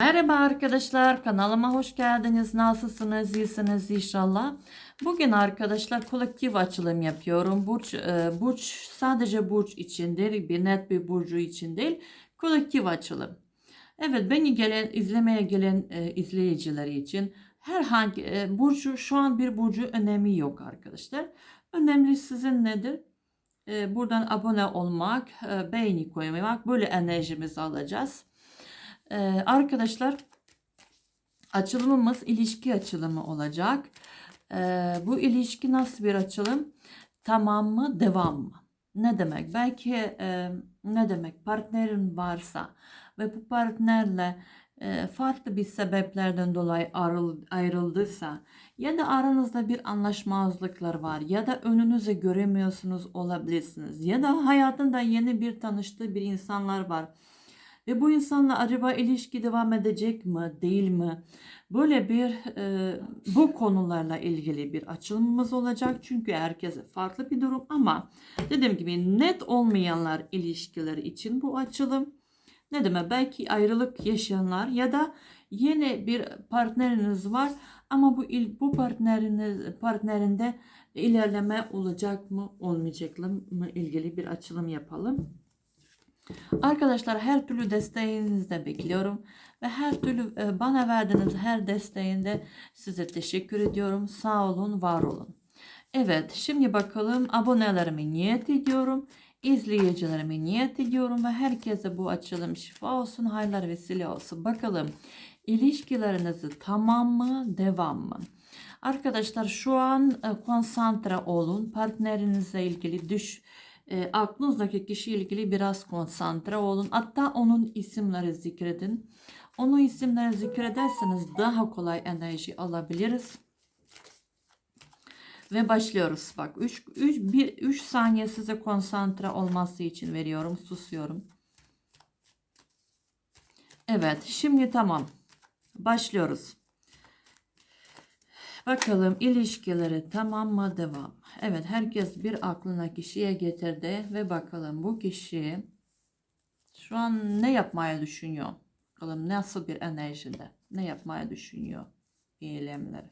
Merhaba arkadaşlar kanalıma hoş geldiniz. Nasılsınız? İyisiniz inşallah. Bugün arkadaşlar kolektif açılım yapıyorum. Burç, e, burç sadece burç için değil, bir net bir burcu için değil. Kolektif açılım. Evet beni gelen izlemeye gelen e, izleyiciler için herhangi e, burcu şu an bir burcu önemi yok arkadaşlar. Önemli sizin nedir? E, buradan abone olmak, e, beğeni koymak böyle enerjimizi alacağız. Ee, arkadaşlar açılımımız ilişki açılımı olacak. Ee, bu ilişki nasıl bir açılım? Tamam mı, devam mı? Ne demek? Belki e, ne demek? Partnerin varsa ve bu partnerle e, farklı bir sebeplerden dolayı ayrıl- ayrıldıysa ya da aranızda bir anlaşmazlıklar var ya da önünüze göremiyorsunuz olabilirsiniz ya da hayatında yeni bir tanıştığı bir insanlar var. Ve bu insanla acaba ilişki devam edecek mi, değil mi? Böyle bir e, bu konularla ilgili bir açılımımız olacak. Çünkü herkese farklı bir durum ama dediğim gibi net olmayanlar ilişkileri için bu açılım. Ne demek? Belki ayrılık yaşayanlar ya da yeni bir partneriniz var ama bu il, bu partneriniz partnerinde ilerleme olacak mı, olmayacak mı ilgili bir açılım yapalım. Arkadaşlar her türlü desteğinizi de bekliyorum ve her türlü e, bana verdiğiniz her desteğinde size teşekkür ediyorum. Sağ olun, var olun. Evet, şimdi bakalım abonelerime niyet ediyorum. izleyicilerime niyet ediyorum ve herkese bu açılım şifa olsun, hayırlar vesile olsun. Bakalım ilişkilerinizi tamam mı, devam mı? Arkadaşlar şu an e, konsantre olun. Partnerinizle ilgili düş e, aklınızdaki kişiyle ilgili biraz konsantre olun. Hatta onun isimleri zikredin. Onun isimleri zikrederseniz daha kolay enerji alabiliriz. Ve başlıyoruz. Bak 3 3 1 3 saniye size konsantre olması için veriyorum. Susuyorum. Evet, şimdi tamam. Başlıyoruz. Bakalım ilişkileri tamam mı devam. Evet herkes bir aklına kişiye getirdi ve bakalım bu kişi şu an ne yapmaya düşünüyor? Bakalım nasıl bir enerjide ne yapmaya düşünüyor? Eylemleri.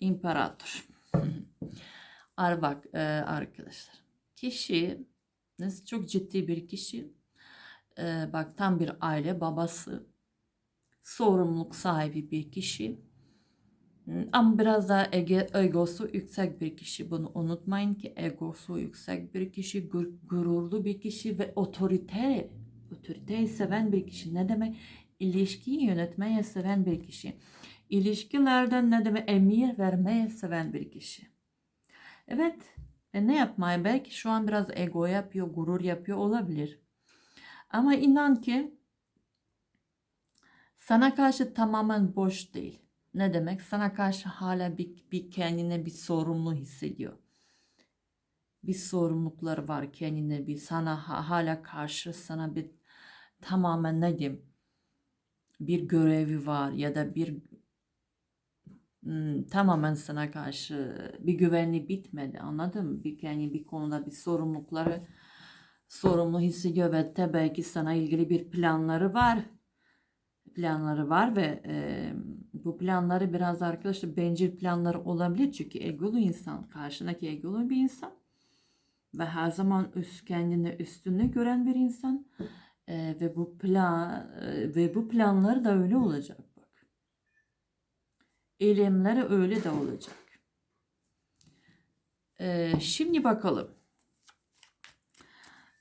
İmparator. Ar bak e, arkadaşlar. Kişi çok ciddi bir kişi. E, bak tam bir aile babası. Sorumluluk sahibi bir kişi ama biraz daha ege, egosu yüksek bir kişi. Bunu unutmayın ki egosu yüksek bir kişi, gur, gururlu bir kişi ve otorite, otoriteyi seven bir kişi. Ne demek? İlişkiyi yönetmeye seven bir kişi. İlişkilerden ne demek? Emir vermeye seven bir kişi. Evet. Ve ne yapmaya? Belki şu an biraz ego yapıyor, gurur yapıyor olabilir. Ama inan ki sana karşı tamamen boş değil. Ne demek? Sana karşı hala bir, bir kendine bir sorumlu hissediyor. Bir sorumlulukları var kendine bir sana hala karşı sana bir tamamen ne diyeyim bir görevi var ya da bir hmm, tamamen sana karşı bir güvenli bitmedi anladın mı? Bir kendi bir konuda bir sorumlulukları sorumlu hissediyor ve tabii ki sana ilgili bir planları var planları var ve e, bu planları biraz arkadaşlar bencil planları olabilir. Çünkü egolu insan karşındaki egolu bir insan ve her zaman üst kendini üstünde gören bir insan. E, ve bu plan e, ve bu planları da öyle olacak bak. Eylemleri öyle de olacak. E, şimdi bakalım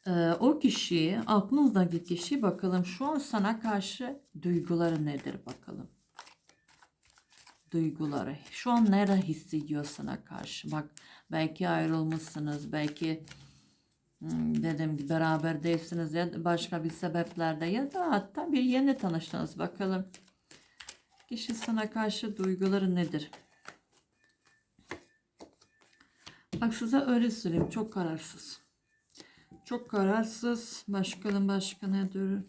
ee, o kişi, aklınızdaki kişi bakalım şu an sana karşı duyguları nedir bakalım. Duyguları. Şu an nerede hissediyor sana karşı? Bak belki ayrılmışsınız, belki hmm, dedim ki beraber değilsiniz ya başka bir sebeplerde ya da hatta bir yeni tanıştınız. Bakalım kişi sana karşı duyguları nedir? Bak size öyle söyleyeyim çok kararsız. Çok kararsız. Başkanın başkanı dur.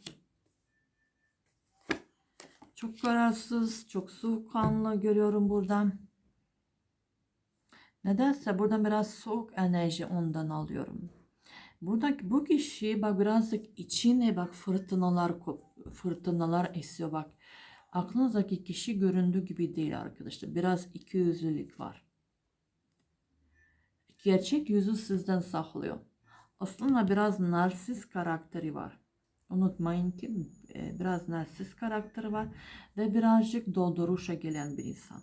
Çok kararsız. Çok soğukkanlı görüyorum buradan. Nedense buradan biraz soğuk enerji ondan alıyorum. Buradaki bu kişi bak birazcık içine bak fırtınalar fırtınalar esiyor bak. Aklınızdaki kişi göründüğü gibi değil arkadaşlar. Biraz ikiyüzlülük var. Gerçek yüzü sizden saklıyor. Aslında biraz narsist karakteri var. Unutmayın ki e, biraz narsist karakteri var ve birazcık dolduruşa gelen bir insan.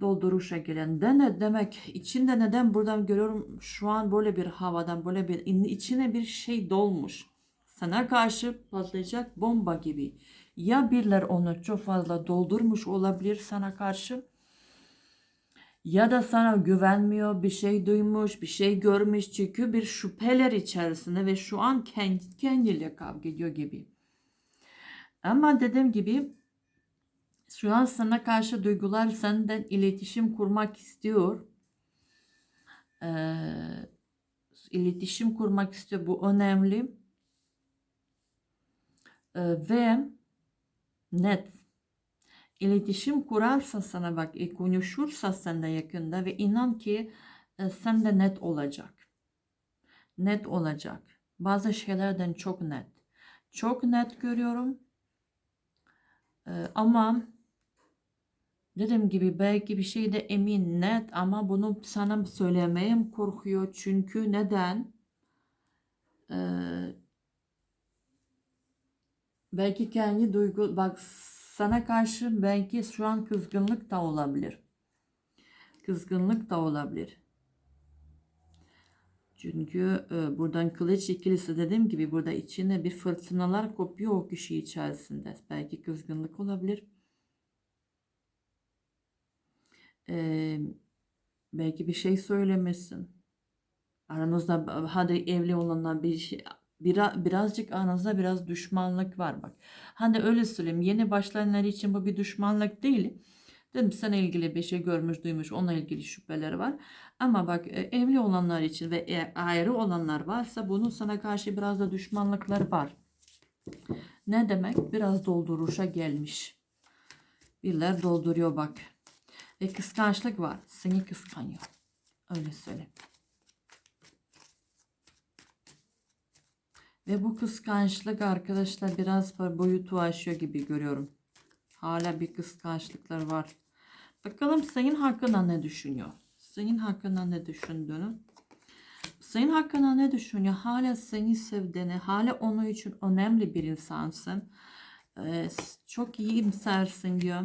Dolduruşa gelen. De ne demek içinde neden buradan görüyorum şu an böyle bir havadan böyle bir içine bir şey dolmuş. Sana karşı patlayacak bomba gibi. Ya birler onu çok fazla doldurmuş olabilir sana karşı ya da sana güvenmiyor, bir şey duymuş, bir şey görmüş çünkü bir şüpheler içerisinde ve şu an kendi kendiyle kavga ediyor gibi. Ama dediğim gibi şu an sana karşı duygular senden iletişim kurmak istiyor. Ee, iletişim kurmak istiyor. Bu önemli. Ee, ve net iletişim kurarsa sana bak e, konuşursa sende yakında ve inan ki e, sen de net olacak. Net olacak. Bazı şeylerden çok net. Çok net görüyorum. E, ama dediğim gibi belki bir şeyde emin net ama bunu sana söylemeye korkuyor. Çünkü neden? Ee, belki kendi duygu bak sana karşı belki şu an kızgınlık da olabilir. Kızgınlık da olabilir. Çünkü e, buradan kılıç ikilisi dediğim gibi burada içinde bir fırtınalar kopuyor o kişi içerisinde. Belki kızgınlık olabilir. E, belki bir şey söylemesin. Aranızda hadi evli olanlar bir şey Biraz, birazcık aranızda biraz düşmanlık var bak. Hani öyle söyleyeyim yeni başlayanlar için bu bir düşmanlık değil. Dedim sana ilgili bir şey görmüş duymuş onunla ilgili şüpheleri var. Ama bak e, evli olanlar için ve e, ayrı olanlar varsa bunun sana karşı biraz da düşmanlıkları var. Ne demek? Biraz dolduruşa gelmiş. Birler dolduruyor bak. Ve kıskançlık var. Seni kıskanıyor. Öyle söyleyeyim. Ve bu kıskançlık arkadaşlar biraz boyutu aşıyor gibi görüyorum. Hala bir kıskançlıklar var. Bakalım senin hakkında ne düşünüyor? Senin hakkında ne düşündüğünü. Senin hakkında ne düşünüyor? Hala seni sevdiğini, hala onun için önemli bir insansın. Ee, çok iyi imsersin diyor.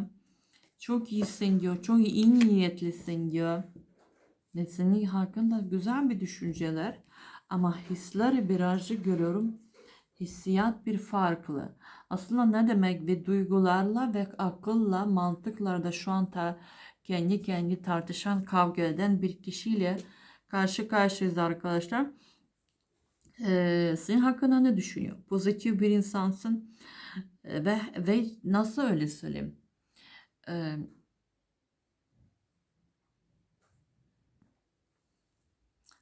Çok iyisin diyor. Çok iyi niyetlisin diyor. Ve senin hakkında güzel bir düşünceler. Ama hisleri birazcık görüyorum. Hissiyat bir farklı. Aslında ne demek ve duygularla ve akılla, mantıklarda şu an ta, kendi kendi tartışan, kavga eden bir kişiyle karşı karşıyayız arkadaşlar. Ee, senin hakkında ne düşünüyor? Pozitif bir insansın ee, ve ve nasıl öyle söyleyeyim? Ee,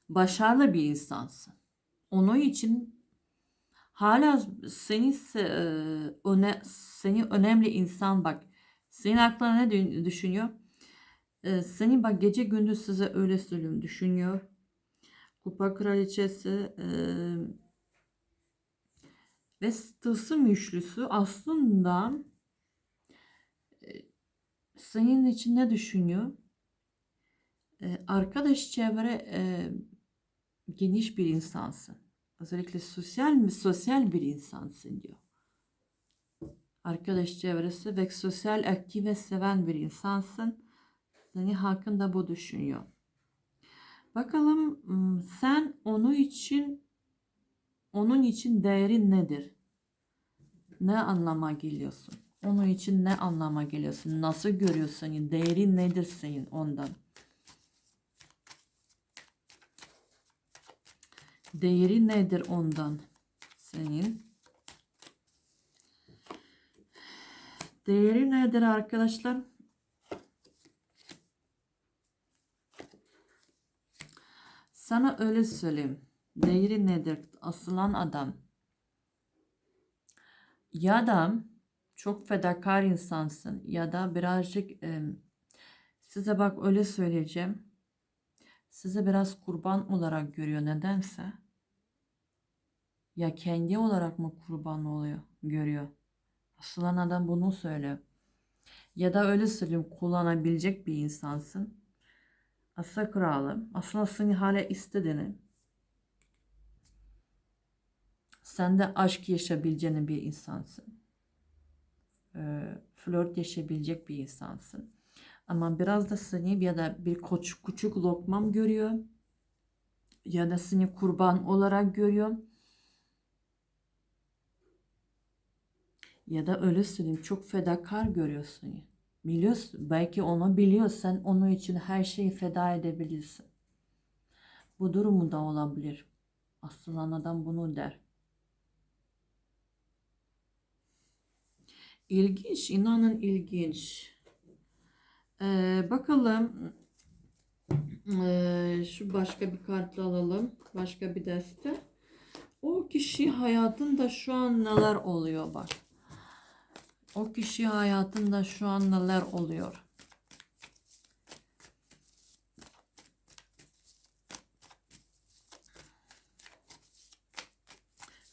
başarılı bir insansın. Onun için hala seni e, öne, seni önemli insan bak. Senin aklına ne düşünüyor? E, seni bak gece gündüz size öyle söylüyorum düşünüyor. Kupa kraliçesi e, ve tılsım üçlüsü aslında senin için ne düşünüyor? Arkadaş çevre geniş bir insansın. Özellikle sosyal mi sosyal bir insansın diyor. Arkadaş çevresi ve sosyal aktif ve seven bir insansın. Seni hakkında bu düşünüyor. Bakalım sen onu için onun için değerin nedir? Ne anlama geliyorsun? Onun için ne anlama geliyorsun? Nasıl görüyorsun? Değerin nedir senin ondan? Değeri nedir ondan? Senin. Değeri nedir arkadaşlar? Sana öyle söyleyeyim. Değeri nedir? Asılan adam. Ya da çok fedakar insansın ya da birazcık e, size bak öyle söyleyeceğim. Size biraz kurban olarak görüyor nedense ya kendi olarak mı kurban oluyor? görüyor. Asılan adam bunu söylüyor. Ya da öyle söyleyeyim kullanabilecek bir insansın. Asa kralı. Aslında seni hala istediğini. Sen de aşk yaşayabileceğini bir insansın. Ee, flört yaşayabilecek bir insansın. Ama biraz da seni ya da bir koç, küçük lokmam görüyor. Ya da seni kurban olarak görüyor. Ya da söyleyeyim çok fedakar görüyorsun. Biliyorsun belki onu biliyor sen onun için her şeyi feda edebilirsin. Bu durumu da olabilir. Aslan adam bunu der. İlginç, inanın ilginç. Ee, bakalım. Ee, şu başka bir kartla alalım. Başka bir deste. O kişi hayatında şu an neler oluyor bak. O kişi hayatında şu an neler oluyor?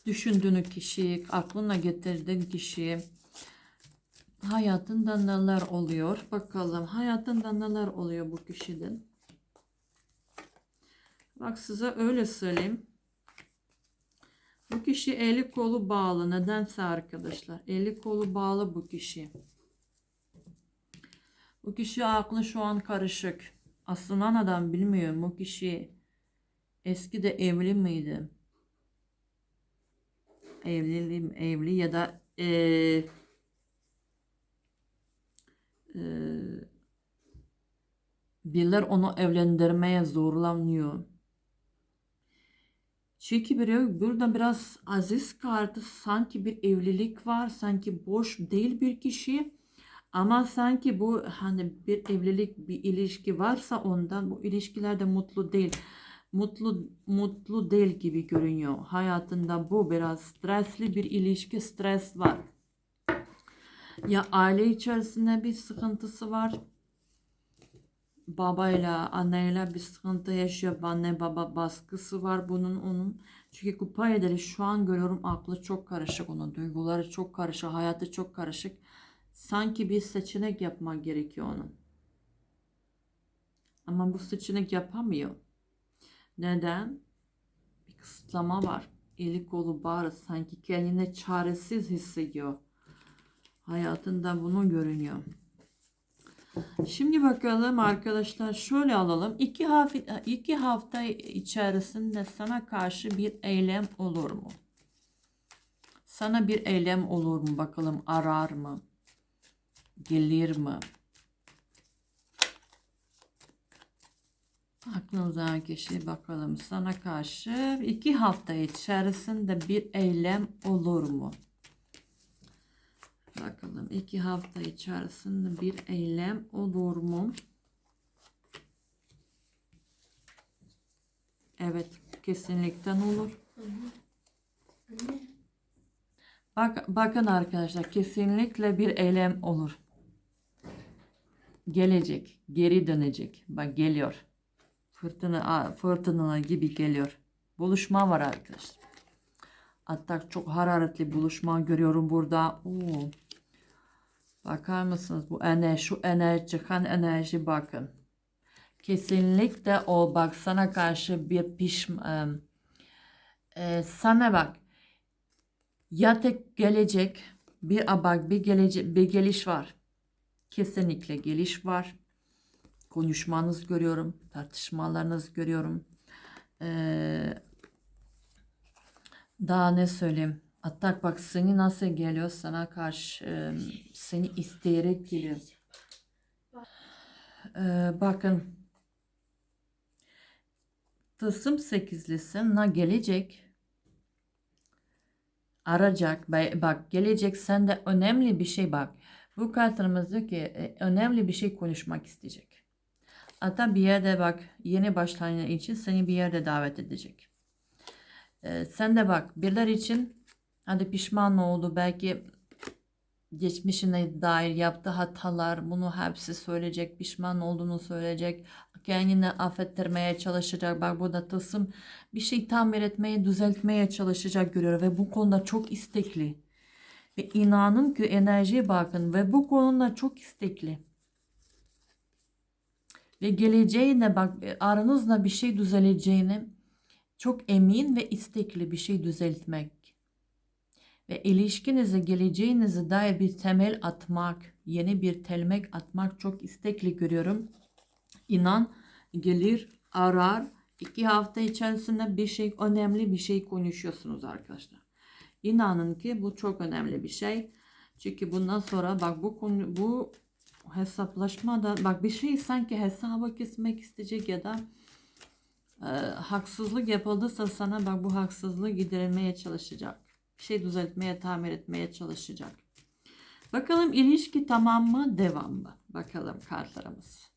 Düşündüğünü kişi, aklına getirdiğin kişi, hayatında neler oluyor? Bakalım hayatında neler oluyor bu kişinin? Bak size öyle söyleyeyim. Bu kişi eli kolu bağlı. Nedense arkadaşlar. Eli kolu bağlı bu kişi. Bu kişi aklı şu an karışık. Aslında adam bilmiyor. Bu kişi eski de evli miydi? Evli, evli ya da eee eee birileri onu evlendirmeye zorlanıyor. Çünkü bir, burada biraz aziz kartı sanki bir evlilik var. Sanki boş değil bir kişi. Ama sanki bu hani bir evlilik bir ilişki varsa ondan bu ilişkilerde mutlu değil. Mutlu mutlu değil gibi görünüyor. Hayatında bu biraz stresli bir ilişki stres var. Ya aile içerisinde bir sıkıntısı var babayla, anneyle bir sıkıntı yaşıyor. Anne baba baskısı var bunun onun. Çünkü kupa ederi şu an görüyorum aklı çok karışık onun. Duyguları çok karışık, hayatı çok karışık. Sanki bir seçenek yapmak gerekiyor onun. Ama bu seçenek yapamıyor. Neden? Bir kısıtlama var. Eli kolu bağır. Sanki kendini çaresiz hissediyor. Hayatında bunu görünüyor. Şimdi bakalım arkadaşlar şöyle alalım. İki hafta, iki hafta içerisinde sana karşı bir eylem olur mu? Sana bir eylem olur mu? Bakalım arar mı? Gelir mi? Aklınıza kişi bakalım sana karşı iki hafta içerisinde bir eylem olur mu? Bakalım iki hafta içerisinde bir eylem olur mu? Evet kesinlikle olur. Bak, bakın arkadaşlar kesinlikle bir eylem olur. Gelecek, geri dönecek. Bak geliyor. Fırtına, fırtına gibi geliyor. Buluşma var arkadaşlar. Hatta çok hararetli buluşma görüyorum burada. Oo. Bakar mısınız bu enerji, şu enerji, çıkan enerji bakın. Kesinlikle o bak sana karşı bir pişman. E, sana bak. Ya tek gelecek bir bak bir gelecek bir geliş var. Kesinlikle geliş var. Konuşmanız görüyorum, tartışmalarınız görüyorum. Eee daha ne söyleyeyim? Atak bak seni nasıl geliyor sana karşı seni isteyerek geliyor. Ee, bakın. Tılsım sekizlisi na gelecek. Arayacak. Bak gelecek sende önemli bir şey bak. Bu kartımız diyor ki e, önemli bir şey konuşmak isteyecek. Hatta bir yerde bak yeni başlangıç için seni bir yerde davet edecek. Ee, sen de bak birler için hadi pişman oldu belki geçmişine dair yaptığı hatalar bunu hepsi söyleyecek pişman olduğunu söyleyecek kendini affettirmeye çalışacak bak burada tılsım bir şey tamir etmeye düzeltmeye çalışacak görüyor ve bu konuda çok istekli Ve inanın ki enerjiye bakın ve bu konuda çok istekli. Ve geleceğine bak aranızda bir şey düzeleceğine çok emin ve istekli bir şey düzeltmek. Ve ilişkinize geleceğinize dair bir temel atmak, yeni bir telmek atmak çok istekli görüyorum. İnan gelir, arar. iki hafta içerisinde bir şey, önemli bir şey konuşuyorsunuz arkadaşlar. İnanın ki bu çok önemli bir şey. Çünkü bundan sonra bak bu konu bu hesaplaşmada bak bir şey sanki hesaba kesmek isteyecek ya da e, haksızlık yapıldıysa sana bak bu haksızlığı giderilmeye çalışacak. Bir şey düzeltmeye, tamir etmeye çalışacak. Bakalım ilişki tamam mı, devam mı? Bakalım kartlarımız.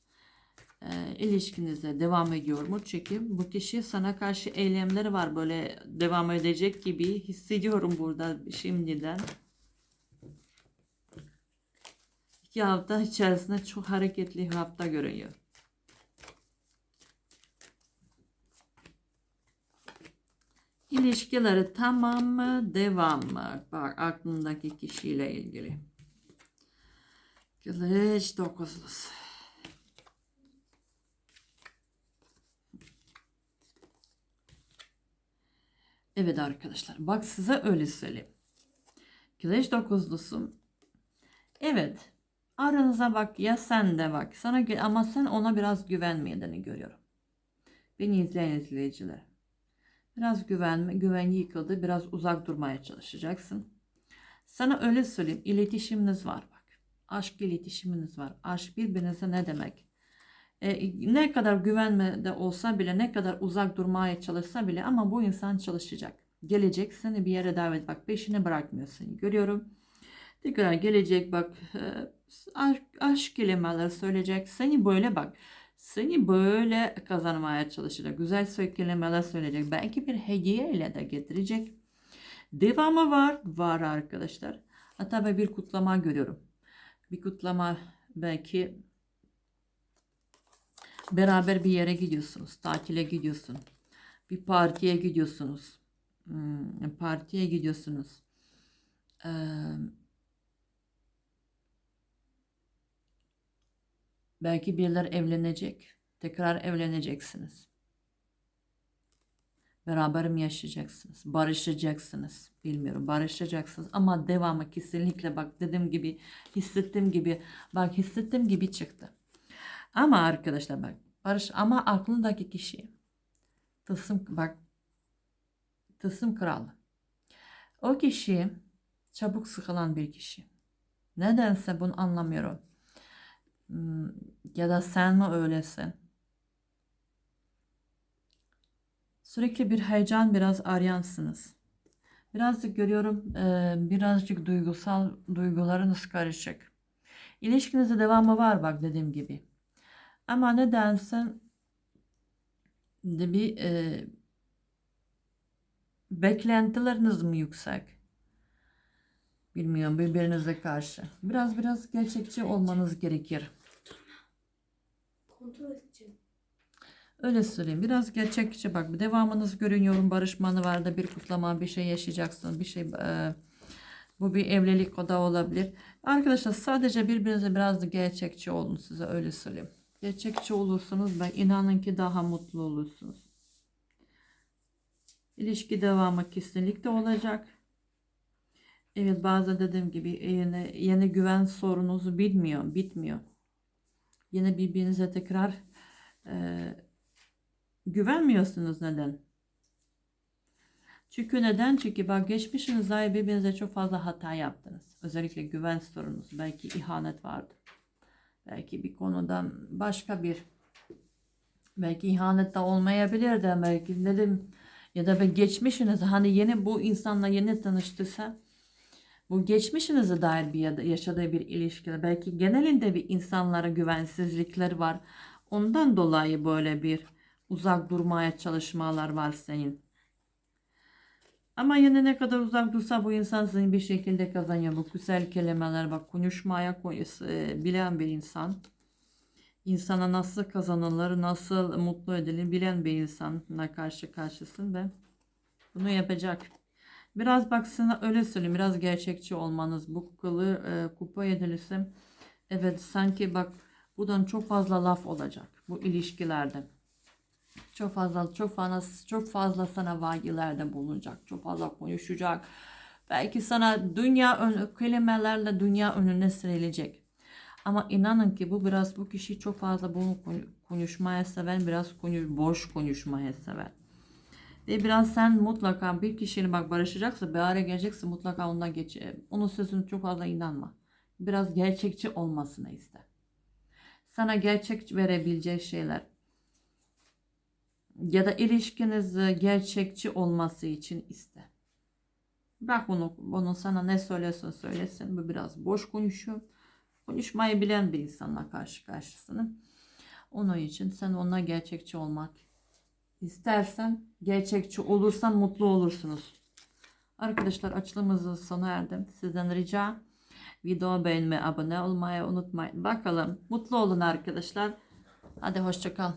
E, ilişkinize devam ediyor mu? Çünkü bu kişi sana karşı eylemleri var böyle devam edecek gibi hissediyorum burada şimdiden. İki hafta içerisinde çok hareketli hafta görünüyor. İlişkileri tamam mı, devam mı? Bak aklındaki kişiyle ilgili. Kılıç dokuzlusu. Evet arkadaşlar bak size öyle söyleyeyim. Kılıç dokuzlusu. Evet aranıza bak ya sen de bak sana ama sen ona biraz güvenmeyeni görüyorum. Beni izleyen izleyiciler. Biraz güvenme, güven yıkıldı. Biraz uzak durmaya çalışacaksın. Sana öyle söyleyeyim. iletişiminiz var bak. Aşk iletişiminiz var. Aşk birbirinize ne demek? E, ne kadar güvenme de olsa bile, ne kadar uzak durmaya çalışsa bile ama bu insan çalışacak. Gelecek seni bir yere davet bak peşini bırakmıyor seni. Görüyorum. Tekrar gelecek bak e, aşk, aşk kelimeler söyleyecek. Seni böyle bak. Seni böyle kazanmaya çalışacak. Güzel söz kelimeler söyleyecek. Belki bir hediye ile de getirecek. Devamı var. Var arkadaşlar. Hatta ben bir kutlama görüyorum. Bir kutlama belki beraber bir yere gidiyorsunuz. Tatile gidiyorsun. Bir partiye gidiyorsunuz. Hmm, partiye gidiyorsunuz. Ee, belki birileri evlenecek. Tekrar evleneceksiniz. Beraber mi yaşayacaksınız? Barışacaksınız. Bilmiyorum. Barışacaksınız. Ama devamı kesinlikle bak dediğim gibi hissettiğim gibi bak hissettiğim gibi çıktı. Ama arkadaşlar bak barış ama aklındaki kişi tılsım bak tılsım kralı. O kişi çabuk sıkılan bir kişi. Nedense bunu anlamıyorum. Hmm, Ya da sen mi öylesin? Sürekli bir heyecan, biraz aryansınız. Birazcık görüyorum, birazcık duygusal duygularınız karışık. İlişkinizde devamı var bak dediğim gibi. Ama nedense de bir e, beklentileriniz mi yüksek? Bilmiyorum birbirinize karşı. Biraz biraz gerçekçi olmanız gerekir. Kontrol edeceğim. Öyle söyleyeyim. Biraz gerçekçi bak. Bir devamınız görünüyorum. Barışmanı var da bir kutlama bir şey yaşayacaksın. Bir şey e, bu bir evlilik o da olabilir. Arkadaşlar sadece birbirinize biraz da gerçekçi olun size öyle söyleyeyim. Gerçekçi olursunuz ben inanın ki daha mutlu olursunuz. İlişki devamı kesinlikle olacak. Evet bazen dediğim gibi yeni, yeni güven sorunuzu bitmiyor, bitmiyor. Yine birbirinize tekrar e, güvenmiyorsunuz neden? Çünkü neden? Çünkü bak geçmişiniz dair birbirinize çok fazla hata yaptınız. Özellikle güven sorunuz. Belki ihanet vardı. Belki bir konudan başka bir belki ihanet de olmayabilir de belki dedim ya da geçmişiniz hani yeni bu insanla yeni tanıştıysa bu geçmişinize dair bir ya da yaşadığı bir ilişkide belki genelinde bir insanlara güvensizlikler var. Ondan dolayı böyle bir uzak durmaya çalışmalar var senin. Ama yine ne kadar uzak dursa bu insan seni bir şekilde kazanıyor. Bu güzel kelimeler bak konuşmaya e, bilen bir insan. İnsana nasıl kazanılır, nasıl mutlu edilir bilen bir insanla karşı karşısın ve bunu yapacak. Biraz bak sana öyle söyleyeyim. Biraz gerçekçi olmanız. Bu kılı e, kupa yedilisi. Evet sanki bak buradan çok fazla laf olacak. Bu ilişkilerde. Çok fazla çok fazla çok fazla sana vaadilerde bulunacak. Çok fazla konuşacak. Belki sana dünya ön, kelimelerle dünya önüne serilecek. Ama inanın ki bu biraz bu kişi çok fazla bunu konu- konuşmaya seven, biraz konuş, boş konuşmaya seven. Ve biraz sen mutlaka bir kişiyle bak barışacaksa bir araya gelecekse mutlaka ondan geç. Onun sözüne çok fazla inanma. Biraz gerçekçi olmasını iste. Sana gerçek verebilecek şeyler ya da ilişkiniz e, gerçekçi olması için iste. Bırak onu, onu sana ne söylesin söylesin. Bu biraz boş konuşuyor. Konuşmayı bilen bir insanla karşı karşısına. Onun için sen ona gerçekçi olmak istersen, gerçekçi olursan mutlu olursunuz. Arkadaşlar açılımımızın sona erdim. Sizden rica video beğenmeyi, abone olmayı unutmayın. Bakalım mutlu olun arkadaşlar. Hadi hoşçakal.